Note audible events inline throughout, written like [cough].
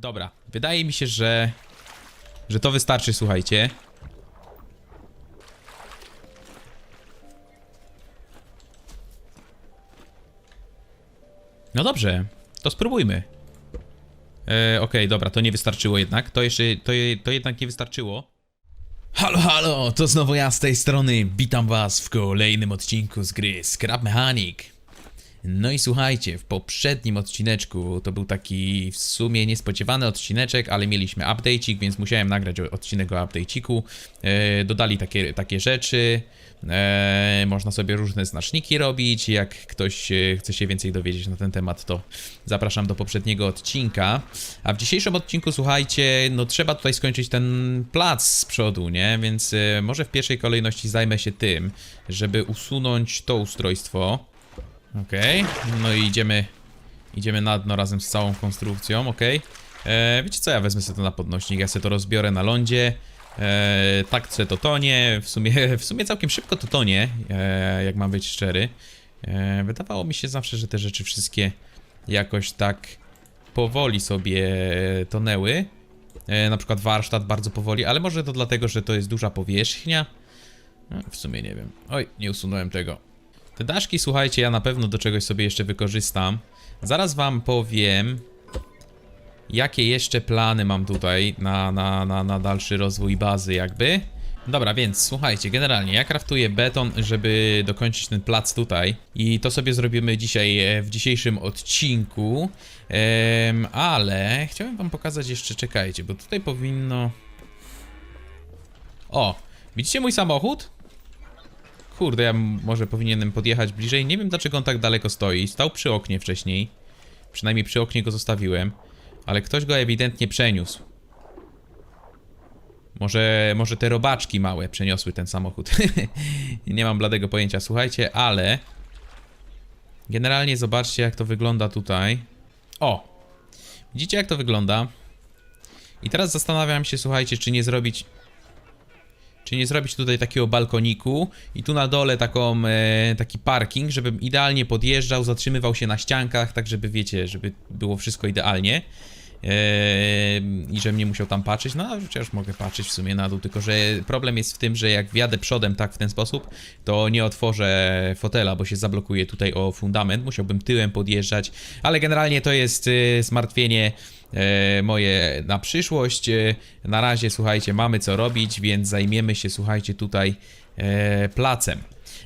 Dobra, wydaje mi się, że... Że to wystarczy, słuchajcie. No dobrze, to spróbujmy. E, Okej, dobra, to nie wystarczyło jednak. To jeszcze, to, to jednak nie wystarczyło. Halo, halo, to znowu ja z tej strony. Witam was w kolejnym odcinku z gry Scrap Mechanic. No i słuchajcie, w poprzednim odcineczku to był taki w sumie niespodziewany odcineczek, ale mieliśmy update'ik, więc musiałem nagrać odcinek o update'iku. E, dodali takie, takie rzeczy, e, można sobie różne znaczniki robić. Jak ktoś e, chce się więcej dowiedzieć na ten temat, to zapraszam do poprzedniego odcinka. A w dzisiejszym odcinku, słuchajcie, no trzeba tutaj skończyć ten plac z przodu, nie? Więc e, może w pierwszej kolejności zajmę się tym, żeby usunąć to ustrojstwo. Okej, no i idziemy, idziemy na dno razem z całą konstrukcją, okej. E, Wiecie co, ja wezmę sobie to na podnośnik, ja sobie to rozbiorę na lądzie. E, tak se to tonie, w sumie, w sumie całkiem szybko to tonie, e, jak mam być szczery. E, wydawało mi się zawsze, że te rzeczy wszystkie jakoś tak powoli sobie tonęły. Na przykład warsztat bardzo powoli, ale może to dlatego, że to jest duża powierzchnia. E, w sumie nie wiem. Oj, nie usunąłem tego. Te daszki, słuchajcie, ja na pewno do czegoś sobie jeszcze wykorzystam. Zaraz wam powiem, jakie jeszcze plany mam tutaj na, na, na, na dalszy rozwój bazy jakby. Dobra, więc słuchajcie, generalnie ja kraftuję beton, żeby dokończyć ten plac tutaj i to sobie zrobimy dzisiaj e, w dzisiejszym odcinku, Em, ale chciałem wam pokazać jeszcze, czekajcie, bo tutaj powinno... O, widzicie mój samochód? Kurde, ja może powinienem podjechać bliżej. Nie wiem dlaczego on tak daleko stoi. Stał przy oknie wcześniej. Przynajmniej przy oknie go zostawiłem. Ale ktoś go ewidentnie przeniósł. Może, może te robaczki małe przeniosły ten samochód. [laughs] Nie mam bladego pojęcia, słuchajcie, ale... Generalnie zobaczcie jak to wygląda tutaj. O! Widzicie jak to wygląda? I teraz zastanawiam się, słuchajcie, czy nie zrobić czy nie zrobić tutaj takiego balkoniku i tu na dole taką, e, taki parking, żebym idealnie podjeżdżał, zatrzymywał się na ściankach, tak żeby wiecie, żeby było wszystko idealnie. E, I żebym nie musiał tam patrzeć, no chociaż mogę patrzeć w sumie na dół, tylko że problem jest w tym, że jak wjadę przodem tak w ten sposób, to nie otworzę fotela, bo się zablokuje tutaj o fundament, musiałbym tyłem podjeżdżać, ale generalnie to jest e, zmartwienie moje na przyszłość. E, Na razie, słuchajcie, mamy co robić, więc zajmiemy się, słuchajcie, tutaj e, placem.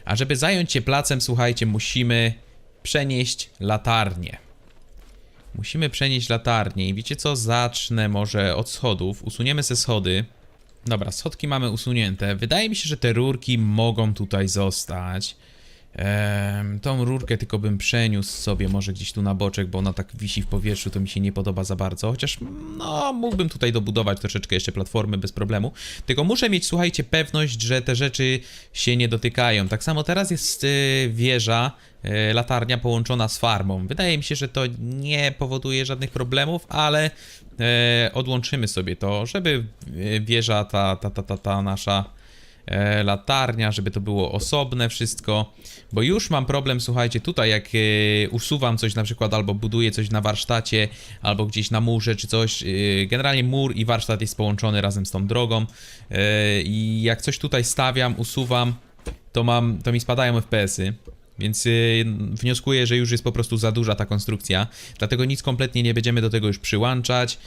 A żeby zająć się placem, słuchajcie, musimy przenieść latarnię. Musimy przenieść latarnię i wiecie co? Zacznę może od schodów. Usuniemy ze schody. Dobra, schodki mamy usunięte. Wydaje mi się, że te rurki mogą tutaj zostać. Ehm, tą rurkę tylko bym przeniósł sobie może gdzieś tu na boczek, bo ona tak wisi w powietrzu, to mi się nie podoba za bardzo. Chociaż, no, mógłbym tutaj dobudować troszeczkę jeszcze platformy bez problemu. Tylko muszę mieć, słuchajcie, pewność, że te rzeczy się nie dotykają. Tak samo teraz jest y, wieża, y, latarnia połączona z farmą. Wydaje mi się, że to nie powoduje żadnych problemów, ale e, odłączymy sobie to, żeby e, wieża ta, ta, ta, ta, ta nasza latarnia, żeby to było osobne wszystko, bo już mam problem, słuchajcie, tutaj jak e, usuwam coś na przykład, albo buduję coś na warsztacie, albo gdzieś na murze czy coś, e, generalnie mur i warsztat jest połączony razem z tą drogą e, i jak coś tutaj stawiam, usuwam, to mam, to mi spadają FPS-y. Więc wnioskuję, że już jest po prostu za duża ta konstrukcja, dlatego nic kompletnie nie będziemy do tego już przyłączać.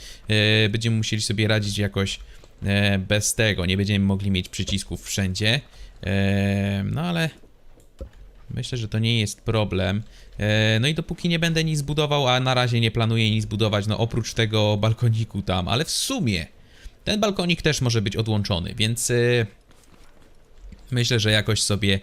będziemy musieli sobie radzić jakoś e, bez tego. Nie będziemy mogli mieć przycisków wszędzie. E, no ale myślę, że to nie jest problem. E, no i dopóki nie będę nic budował, a na razie nie planuję nic budować, no oprócz tego balkoniku tam, ale w sumie ten balkonik też może być odłączony, więc. e, Myślę, że jakoś sobie e,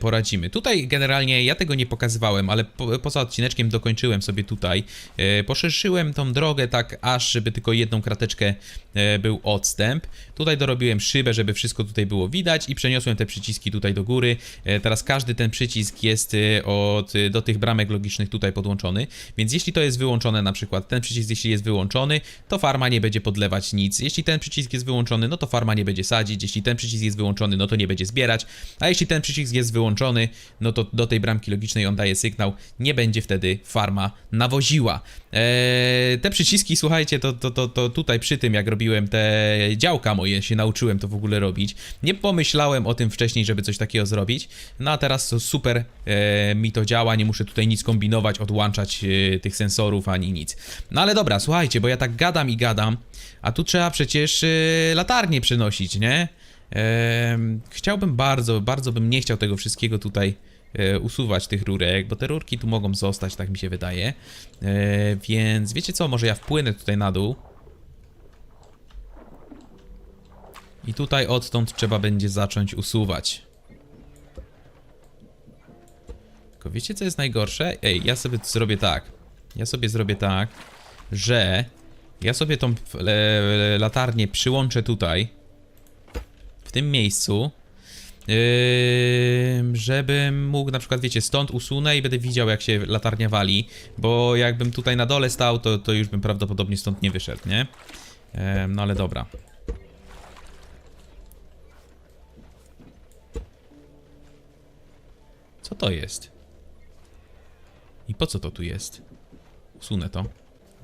poradzimy. Tutaj generalnie ja tego nie pokazywałem, ale po, poza odcineczkiem dokończyłem sobie tutaj. E, poszerzyłem tą drogę tak aż, żeby tylko jedną krateczkę e, był odstęp. Tutaj dorobiłem szybę, żeby wszystko tutaj było widać i przeniosłem te przyciski tutaj do góry. E, teraz każdy ten przycisk jest e, od, do tych bramek logicznych tutaj podłączony, więc jeśli to jest wyłączone na przykład, ten przycisk jeśli jest wyłączony, to farma nie będzie podlewać nic. Jeśli ten przycisk jest wyłączony, no to farma nie będzie sadzić. Jeśli ten przycisk jest wyłączony, no to nie będzie zbierać. A jeśli ten przycisk jest jest wyłączony, no to do tej bramki logicznej on daje sygnał, nie będzie wtedy farma nawoziła. Eee, te przyciski, słuchajcie, to, to, to, to tutaj przy tym, jak robiłem te działka moje, się nauczyłem to w ogóle robić. Nie pomyślałem o tym wcześniej, żeby coś takiego zrobić, no a teraz to super e, mi to działa, nie muszę tutaj nic kombinować, odłączać e, tych sensorów ani nic. No ale dobra, słuchajcie, bo ja tak gadam i gadam, a tu trzeba przecież e, latarnie przynosić, nie? Chciałbym bardzo, bardzo bym nie chciał tego wszystkiego tutaj e, usuwać tych rurek, bo te rurki tu mogą zostać, tak mi się wydaje. E, więc wiecie co, może ja wpłynę tutaj na dół. I tutaj odtąd trzeba będzie zacząć usuwać. Tylko wiecie co jest najgorsze? Ej, ja sobie zrobię tak. Ja sobie zrobię tak, że ja sobie tą e, latarnię przyłączę tutaj tym miejscu, yy, żebym mógł na przykład, wiecie, stąd usunę i będę widział jak się latarnia wali, bo jakbym tutaj na dole stał, to, to już bym prawdopodobnie stąd nie wyszedł, nie? Yy, no ale dobra. Co to jest? I po co to tu jest? Usunę to.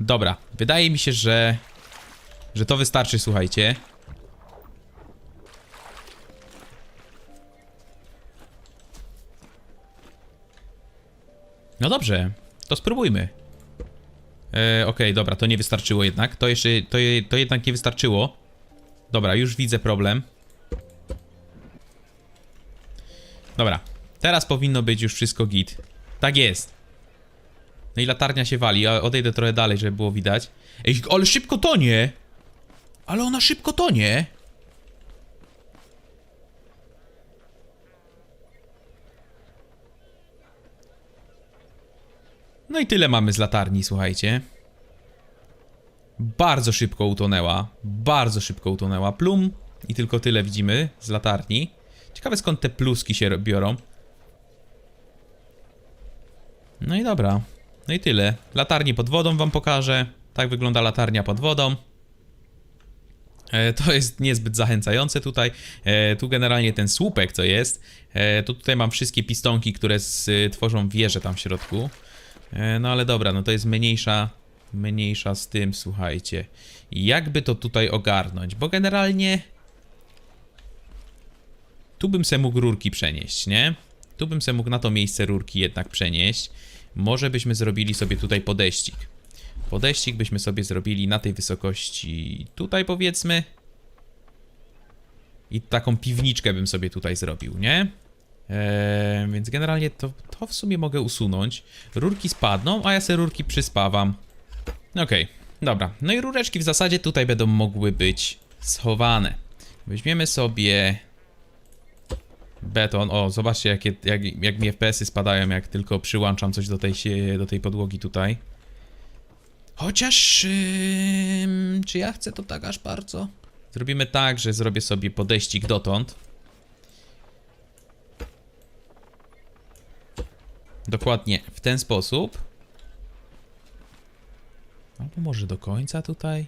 Dobra, wydaje mi się, że... Że to wystarczy, słuchajcie. No dobrze, to spróbujmy. E, Okej, dobra, to nie wystarczyło jednak. To jeszcze, to, to jednak nie wystarczyło. Dobra, już widzę problem. Dobra, teraz powinno być już wszystko git. Tak jest. No i latarnia się wali, a odejdę trochę dalej, żeby było widać. Ej, ale szybko tonie! Ale ona szybko tonie! No i tyle mamy z latarni, słuchajcie. Bardzo szybko utonęła. Bardzo szybko utonęła. Plum. I tylko tyle widzimy z latarni. Ciekawe skąd te pluski się biorą. No i dobra. No i tyle. Latarni pod wodą wam pokażę. Tak wygląda latarnia pod wodą. E, To jest niezbyt zachęcające tutaj. E, Tu generalnie ten słupek, co jest, e, to tutaj mam wszystkie pistonki, które tworzą wieżę tam w środku. E, No ale dobra, no to jest mniejsza, mniejsza z tym, słuchajcie. Jakby to tutaj ogarnąć? Bo generalnie tu bym se mógł rurki przenieść, nie? Tu bym se mógł na to miejsce rurki jednak przenieść. Może byśmy zrobili sobie tutaj podejścik. Podejścik byśmy sobie zrobili na tej wysokości tutaj powiedzmy. I taką piwniczkę bym sobie tutaj zrobił, nie? Eee, więc generalnie to, to w sumie mogę usunąć. Rurki spadną, a ja sobie rurki przyspawam. Okej, dobra. No i rureczki w zasadzie tutaj będą mogły być schowane. Weźmiemy sobie beton. O, zobaczcie jakie, jak, jak mi FPS-y spadają, jak tylko przyłączam coś do tej, do tej podłogi tutaj. Chociaż, ym, czy ja chcę to tak aż bardzo? Zrobimy tak, że zrobię sobie podejścik dotąd. Dokładnie w ten sposób. Albo może do końca tutaj?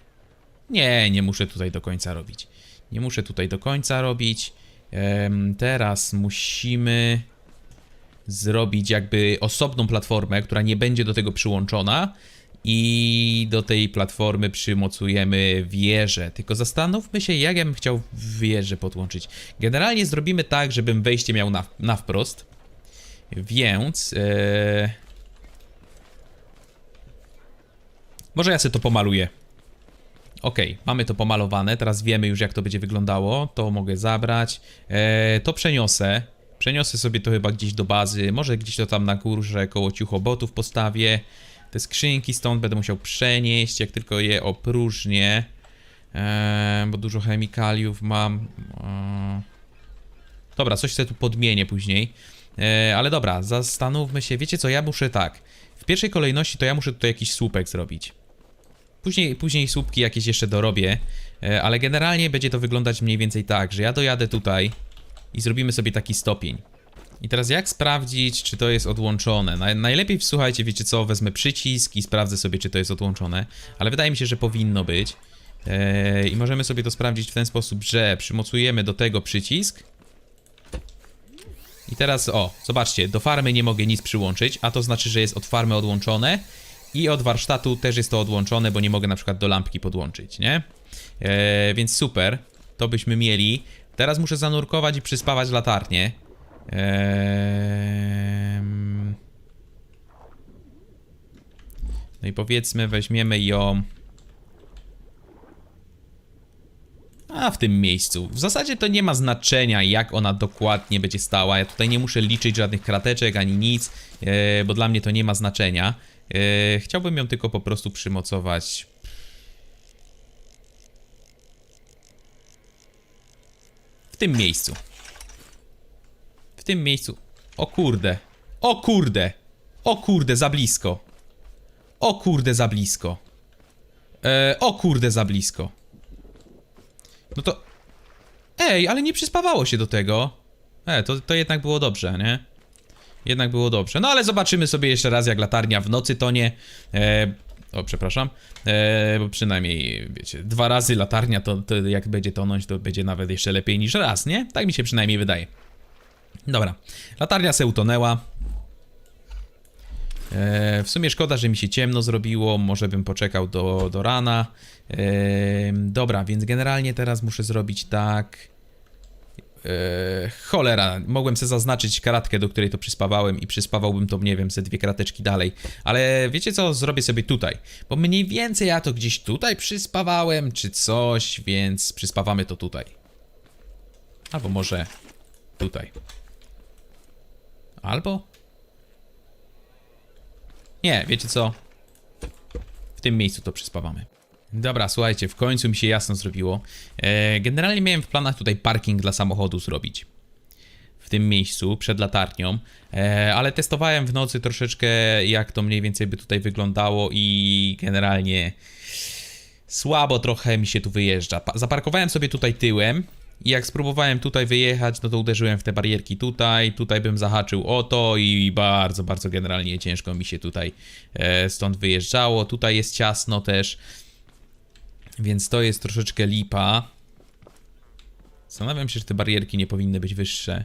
Nie, nie muszę tutaj do końca robić. Nie muszę tutaj do końca robić. Em, teraz musimy zrobić jakby osobną platformę, która nie będzie do tego przyłączona i do tej platformy przymocujemy wieżę. Tylko zastanówmy się, jak ja bym chciał wieżę podłączyć. Generalnie zrobimy tak, żebym wejście miał na, na wprost. Więc... E... Może ja sobie to pomaluję. Okej, mamy to pomalowane, teraz wiemy już jak to będzie wyglądało, to mogę zabrać, e, to przeniosę, przeniosę sobie to chyba gdzieś do bazy, może gdzieś to tam na górze koło ciuchobotów postawię, te skrzynki stąd będę musiał przenieść, jak tylko je opróżnię, e, bo dużo chemikaliów mam, e, dobra, coś sobie tu podmienię później, e, ale dobra, zastanówmy się, wiecie co, ja muszę tak, w pierwszej kolejności to ja muszę tutaj jakiś słupek zrobić. Później, później słupki jakieś jeszcze dorobię, e, ale generalnie będzie to wyglądać mniej więcej tak, że ja dojadę tutaj i zrobimy sobie taki stopień. I teraz jak sprawdzić, czy to jest odłączone? Naj, najlepiej, słuchajcie, wiecie co, wezmę przycisk i sprawdzę sobie, czy to jest odłączone, ale wydaje mi się, że powinno być. E, I możemy sobie to sprawdzić w ten sposób, że przymocujemy do tego przycisk I teraz, o, zobaczcie, do farmy nie mogę nic przyłączyć, a to znaczy, że jest od farmy odłączone i od warsztatu też jest to odłączone, bo nie mogę na przykład do lampki podłączyć, nie? E, więc super, to byśmy mieli. Teraz muszę zanurkować i przyspawać latarnię. Ehm... No i powiedzmy, weźmiemy ją. A w tym miejscu. W zasadzie to nie ma znaczenia, jak ona dokładnie będzie stała. Ja tutaj nie muszę liczyć żadnych krateczek ani nic, e, bo dla mnie to nie ma znaczenia. E, chciałbym ją tylko po prostu przymocować. W tym miejscu. W tym miejscu. O kurde. O kurde. O kurde, za blisko. O kurde, za blisko. E, o kurde, za blisko. No to... Ej, ale nie przyspawało się do tego. E, to, to jednak było dobrze, nie? Jednak było dobrze. No ale zobaczymy sobie jeszcze raz, jak latarnia w nocy tonie. E, o, przepraszam. E, bo przynajmniej, wiecie, dwa razy latarnia, to, to jak będzie tonąć, to będzie nawet jeszcze lepiej niż raz, nie? Tak mi się przynajmniej wydaje. Dobra. Latarnia se utonęła. E, w sumie szkoda, że mi się ciemno zrobiło, może bym poczekał do, do rana. E, dobra, więc generalnie teraz muszę zrobić tak. E, cholera, mogłem sobie zaznaczyć kratkę, do której to przyspawałem i przyspawałbym to, nie wiem, ze dwie krateczki dalej. Ale wiecie co, zrobię sobie tutaj, bo mniej więcej ja to gdzieś tutaj przyspawałem, czy coś, więc przyspawamy to tutaj. Albo może tutaj. Albo nie, wiecie co? W tym miejscu to przyspawamy. Dobra, słuchajcie, w końcu mi się jasno zrobiło. E, generalnie miałem w planach tutaj parking dla samochodu zrobić. W tym miejscu, przed latarnią, e, ale testowałem w nocy troszeczkę, jak to mniej więcej by tutaj wyglądało i generalnie słabo trochę mi się tu wyjeżdża. Pa zaparkowałem sobie tutaj tyłem, i jak spróbowałem tutaj wyjechać, no to uderzyłem w te barierki tutaj, tutaj bym zahaczył o to i bardzo, bardzo generalnie ciężko mi się tutaj e, stąd wyjeżdżało. Tutaj jest ciasno też, więc to jest troszeczkę lipa. Zastanawiam się, czy te barierki nie powinny być wyższe.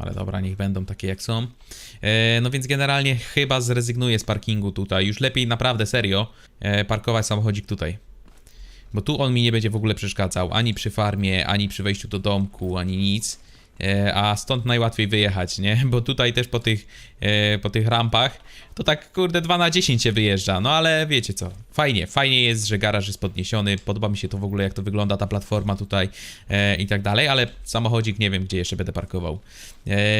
Ale dobra, niech będą takie jak są. E, no więc generalnie chyba zrezygnuję z parkingu tutaj. Już lepiej naprawdę serio e, parkować samochodzik tutaj. Bo tu on mi nie będzie w ogóle przeszkadzał. Ani przy farmie, ani przy wejściu do domku, ani nic. E, a stąd najłatwiej wyjechać, nie? Bo tutaj też po tych, e, po tych rampach to tak kurde 2 na 10 się wyjeżdża, no ale wiecie co, fajnie, fajnie jest, że garaż jest podniesiony, podoba mi się to w ogóle jak to wygląda ta platforma tutaj e, i tak dalej, ale samochodzik nie wiem gdzie jeszcze będę parkował,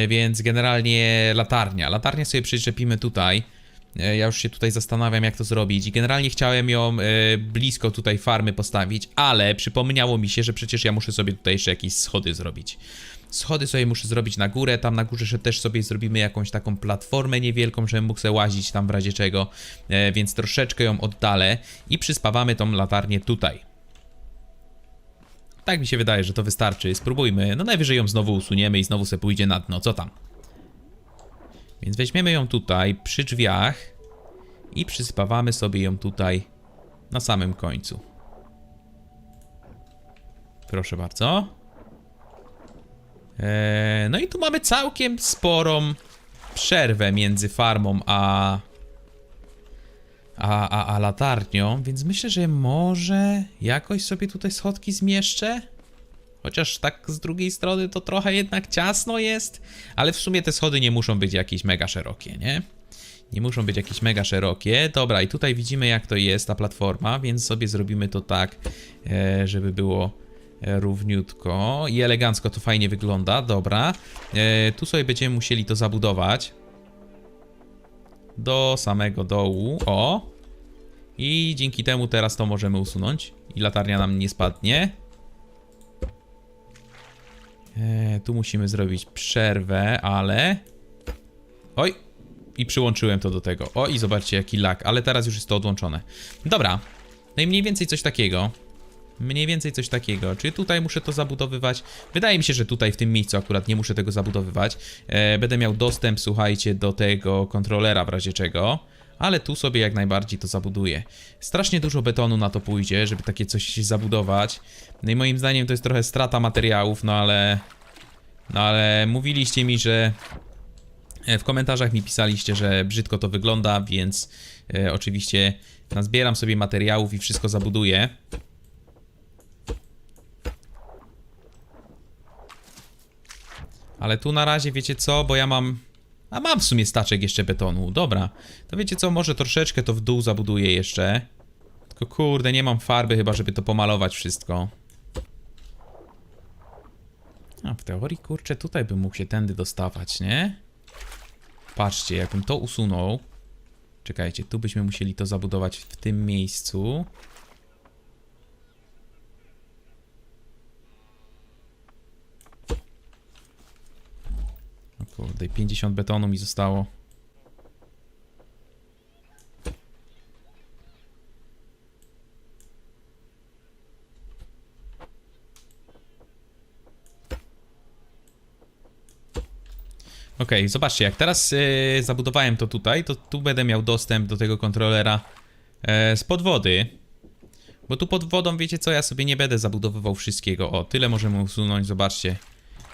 więc generalnie latarnia, latarnię sobie przyczepimy tutaj, ja już się tutaj zastanawiam, jak to zrobić. I generalnie chciałem ją blisko tutaj farmy postawić, ale przypomniało mi się, że przecież ja muszę sobie tutaj jeszcze jakieś schody zrobić. Schody sobie muszę zrobić na górę, tam na górze też sobie zrobimy jakąś taką platformę niewielką, żebym mógł sobie łazić tam w razie czego, e, więc troszeczkę ją oddalę i przyspawamy tą latarnię tutaj. Tak mi się wydaje, że to wystarczy. Spróbujmy. No najwyżej ją znowu usuniemy i znowu se pójdzie na dno. Co tam? Więc weźmiemy ją tutaj przy drzwiach i przyspawamy sobie ją tutaj na samym końcu. Proszę bardzo. Eee, no i tu mamy całkiem sporą przerwę między farmą a, a, a, a latarnią, więc myślę, że może jakoś sobie tutaj schodki zmieszczę. Chociaż tak z drugiej strony to trochę jednak ciasno jest, ale w sumie te schody nie muszą być jakieś mega szerokie, nie? Nie muszą być jakieś mega szerokie. Dobra, i tutaj widzimy jak to jest ta platforma, więc sobie zrobimy to tak, e, żeby było równiutko i elegancko to fajnie wygląda, dobra. E, tu sobie będziemy musieli to zabudować. Do samego dołu, o. I dzięki temu teraz to możemy usunąć i latarnia nam nie spadnie. E, tu musimy zrobić przerwę, ale... Oj, i przyłączyłem to do tego. O, i zobaczcie jaki lag, ale teraz już jest to odłączone. Dobra, no i mniej więcej coś takiego. Mniej więcej coś takiego. Czy tutaj muszę to zabudowywać? Wydaje mi się, że tutaj w tym miejscu akurat nie muszę tego zabudowywać. E, będę miał dostęp, słuchajcie, do tego kontrolera w razie czego. ale tu sobie jak najbardziej to zabuduję. Strasznie dużo betonu na to pójdzie, żeby takie coś zabudować. No i moim zdaniem to jest trochę strata materiałów, no ale... No ale mówiliście mi, że... e, W komentarzach mi pisaliście, że brzydko to wygląda, więc e, oczywiście nazbieram sobie materiałów i wszystko zabuduję. Ale tu na razie wiecie co, bo ja mam... A mam w sumie staczek jeszcze betonu, dobra. To wiecie co, może troszeczkę to w dół zabuduję jeszcze. Tylko kurde, nie mam farby chyba, żeby to pomalować wszystko. A w teorii, kurczę, tutaj bym mógł się tędy dostawać, nie? Patrzcie, jakbym to usunął. Czekajcie, tu byśmy musieli to zabudować w tym miejscu. Kurde, 50 betonu mi zostało. Okej, zobaczcie, jak teraz yy, zabudowałem to tutaj, to tu będę miał dostęp do tego kontrolera e, z podwody. Bo tu pod wodą, wiecie co, ja sobie nie będę zabudowywał wszystkiego. O, tyle możemy usunąć, zobaczcie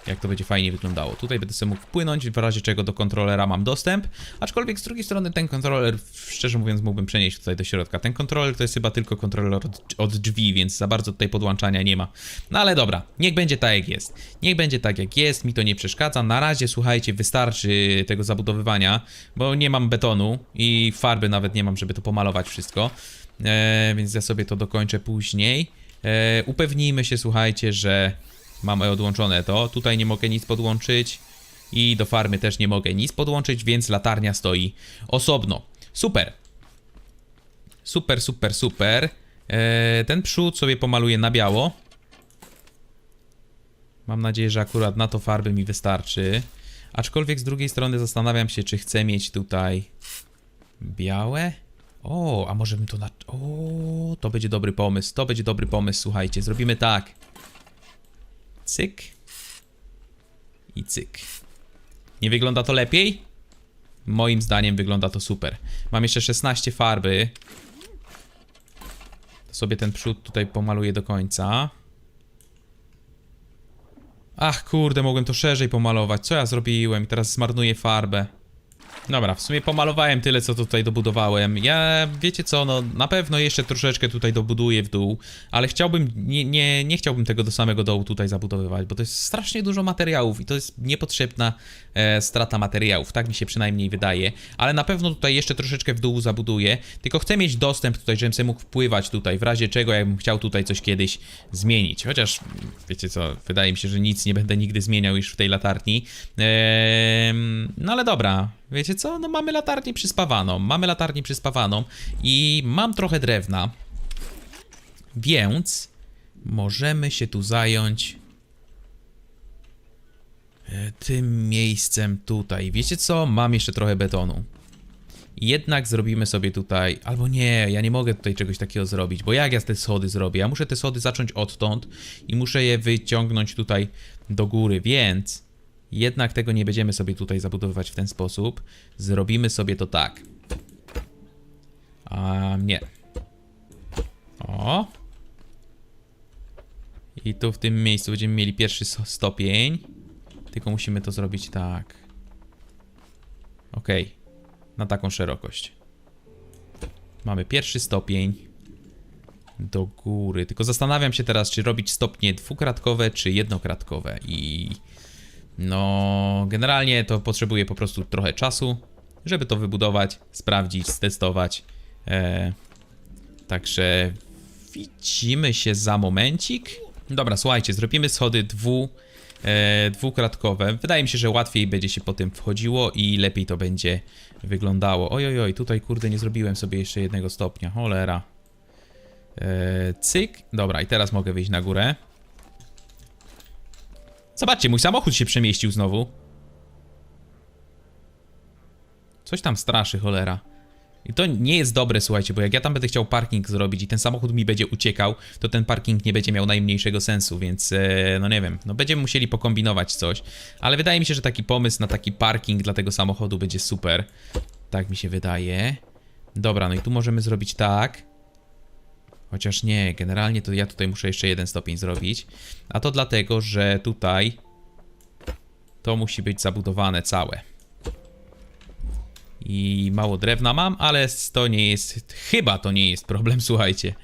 jak to będzie fajnie wyglądało. Tutaj będę sobie mógł wpłynąć, w razie czego do kontrolera mam dostęp, aczkolwiek z drugiej strony ten kontroler, szczerze mówiąc, mógłbym przenieść tutaj do środka. Ten kontroler to jest chyba tylko kontroler od, od drzwi, więc za bardzo tutaj podłączania nie ma. No ale dobra, niech będzie tak jak jest. Niech będzie tak jak jest, mi to nie przeszkadza. Na razie, słuchajcie, wystarczy tego zabudowywania, bo nie mam betonu i farby nawet nie mam, żeby to pomalować wszystko. E, więc ja sobie to dokończę później. E, upewnijmy się, słuchajcie, że Mamy odłączone to. Tutaj nie mogę nic podłączyć. I do farmy też nie mogę nic podłączyć, więc latarnia stoi osobno. Super. Super, super, super. Eee, ten przód sobie pomaluję na biało. Mam nadzieję, że akurat na to farby mi wystarczy. Aczkolwiek z drugiej strony zastanawiam się, czy chcę mieć tutaj białe. O, a może bym to na... O, to będzie dobry pomysł. To będzie dobry pomysł, słuchajcie. Zrobimy tak. Cyk. I cyk. Nie wygląda to lepiej? Moim zdaniem wygląda to super. Mam jeszcze 16 farby. To sobie ten przód tutaj pomaluję do końca. Ach kurde, mogłem to szerzej pomalować. Co ja zrobiłem? Teraz zmarnuję farbę. Dobra, w sumie pomalowałem tyle, co tutaj dobudowałem. Ja, wiecie co, no na pewno jeszcze troszeczkę tutaj dobuduję w dół, ale chciałbym, nie, nie, nie chciałbym tego do samego dołu tutaj zabudowywać, bo to jest strasznie dużo materiałów i to jest niepotrzebna e, strata materiałów, tak mi się przynajmniej wydaje, ale na pewno tutaj jeszcze troszeczkę w dół zabuduję, tylko chcę mieć dostęp tutaj, żebym sobie mógł wpływać tutaj, w razie czego jakbym chciał tutaj coś kiedyś zmienić, chociaż, wiecie co, wydaje mi się, że nic nie będę nigdy zmieniał już w tej latarni, eee, no ale dobra, Wiecie co? No mamy latarnię przyspawaną. Mamy latarnię przyspawaną i mam trochę drewna. Więc możemy się tu zająć e, tym miejscem tutaj. Wiecie co? Mam jeszcze trochę betonu. Jednak zrobimy sobie tutaj, albo nie, ja nie mogę tutaj czegoś takiego zrobić, bo jak ja te schody zrobię? Ja muszę te schody zacząć odtąd i muszę je wyciągnąć tutaj do góry, więc jednak tego nie będziemy sobie tutaj zabudowywać w ten sposób. Zrobimy sobie to tak. A nie. O. I tu w tym miejscu będziemy mieli pierwszy stopień. Tylko musimy to zrobić tak. Ok. Na taką szerokość. Mamy pierwszy stopień. Do góry. Tylko zastanawiam się teraz, czy robić stopnie dwukratkowe, czy jednokratkowe. I no, generalnie to potrzebuje po prostu trochę czasu, żeby to wybudować, sprawdzić, stestować. E, także widzimy się za momencik. Dobra, słuchajcie, zrobimy schody dwu, e, dwukratkowe. Wydaje mi się, że łatwiej będzie się po tym wchodziło i lepiej to będzie wyglądało. Oj, oj, oj, tutaj kurde nie zrobiłem sobie jeszcze jednego stopnia, cholera. E, cyk, dobra i teraz mogę wyjść na górę. Zobaczcie, mój samochód się przemieścił znowu. Coś tam straszy, cholera. I to nie jest dobre, słuchajcie, bo jak ja tam będę chciał parking zrobić i ten samochód mi będzie uciekał, to ten parking nie będzie miał najmniejszego sensu, więc e, no nie wiem, no będziemy musieli pokombinować coś. Ale wydaje mi się, że taki pomysł na taki parking dla tego samochodu będzie super. Tak mi się wydaje. Dobra, no i tu możemy zrobić tak. Chociaż nie, generalnie to ja tutaj muszę jeszcze jeden stopień zrobić. A to dlatego, że tutaj to musi być zabudowane całe. I mało drewna mam, ale to nie jest. Chyba to nie jest problem, [laughs] słuchajcie.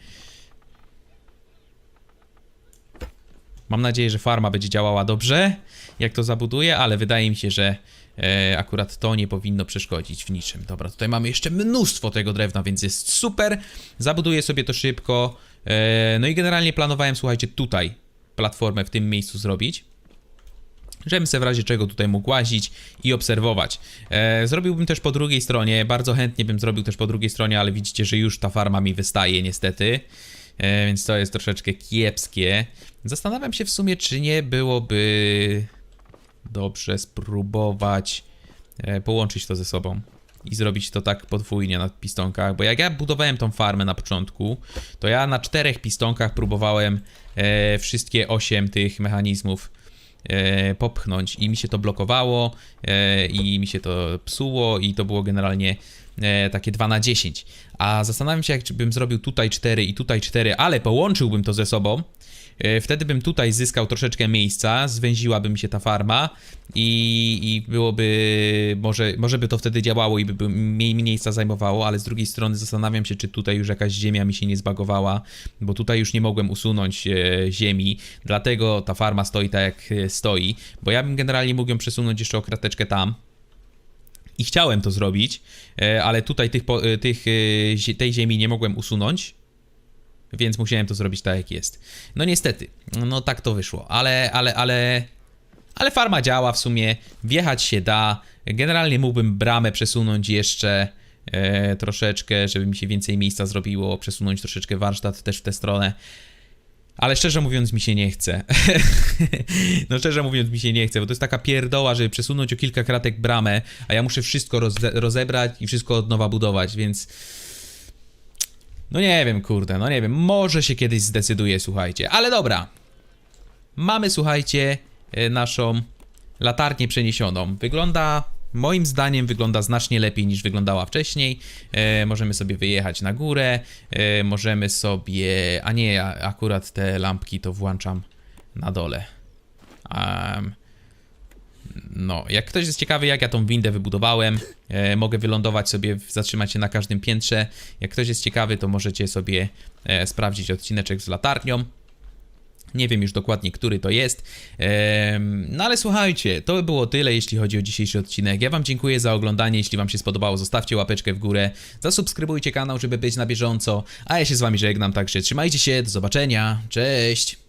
Mam nadzieję, że farma będzie działała dobrze, jak to zabuduję, ale wydaje mi się, że e, akurat to nie powinno przeszkodzić w niczym. Dobra, tutaj mamy jeszcze mnóstwo tego drewna, więc jest super. Zabuduję sobie to szybko. E, no i generalnie planowałem, słuchajcie, tutaj platformę w tym miejscu zrobić. Żebym se w razie czego tutaj mógł łazić i obserwować. E, zrobiłbym też po drugiej stronie, bardzo chętnie bym zrobił też po drugiej stronie, ale widzicie, że już ta farma mi wystaje niestety. E, więc to jest troszeczkę kiepskie. Zastanawiam się w sumie, czy nie byłoby dobrze spróbować e, połączyć to ze sobą i zrobić to tak podwójnie na pistonkach, bo jak ja budowałem tą farmę na początku, to ja na czterech pistonkach próbowałem e, wszystkie osiem tych mechanizmów popchnąć i mi się to blokowało e, i mi się to psuło i to było generalnie e, takie 2 na 10. A zastanawiam się, jakbym zrobił tutaj 4 i tutaj 4, ale połączyłbym to ze sobą, e, wtedy bym tutaj zyskał troszeczkę miejsca, zwęziłaby mi się ta farma i, i byłoby, może, może by to wtedy działało i by, mniej miejsca zajmowało, ale z drugiej strony zastanawiam się, czy tutaj już jakaś ziemia mi się nie zbagowała, bo tutaj już nie mogłem usunąć e, ziemi, dlatego ta farma stoi tak jak e, stoi, bo ja bym generalnie mógł ją przesunąć jeszcze o krateczkę tam, i chciałem to zrobić, e, ale tutaj tych, e, tych, e, tej ziemi nie mogłem usunąć, więc musiałem to zrobić tak jak jest. No niestety, no tak to wyszło, ale, ale, ale, ale farma działa w sumie, wjechać się da, generalnie mógłbym bramę przesunąć jeszcze e, troszeczkę, żeby mi się więcej miejsca zrobiło, przesunąć troszeczkę warsztat też w tę stronę. Ale szczerze mówiąc mi się nie chce. [laughs] no szczerze mówiąc mi się nie chce, bo to jest taka pierdoła, żeby przesunąć o kilka kratek bramę, a ja muszę wszystko roze rozebrać i wszystko od nowa budować, więc... No nie wiem, kurde, no nie wiem, może się kiedyś zdecyduję, słuchajcie. Ale dobra, mamy, słuchajcie, e, naszą latarnię przeniesioną. Wygląda, moim zdaniem, wygląda znacznie lepiej niż wyglądała wcześniej. E, możemy sobie wyjechać na górę, e, możemy sobie, a nie, ja akurat te lampki to włączam na dole. Em, no, jak ktoś jest ciekawy, jak ja tą windę wybudowałem, e, mogę wylądować sobie, zatrzymać się na każdym piętrze. Jak ktoś jest ciekawy, to możecie sobie e, sprawdzić odcineczek z latarnią. Nie wiem już dokładnie, który to jest. No ale słuchajcie, to by było tyle, jeśli chodzi o dzisiejszy odcinek. Ja Wam dziękuję za oglądanie. Jeśli Wam się spodobało, zostawcie łapeczkę w górę. Zasubskrybujcie kanał, żeby być na bieżąco. A ja się z Wami żegnam, także trzymajcie się, do zobaczenia. Cześć!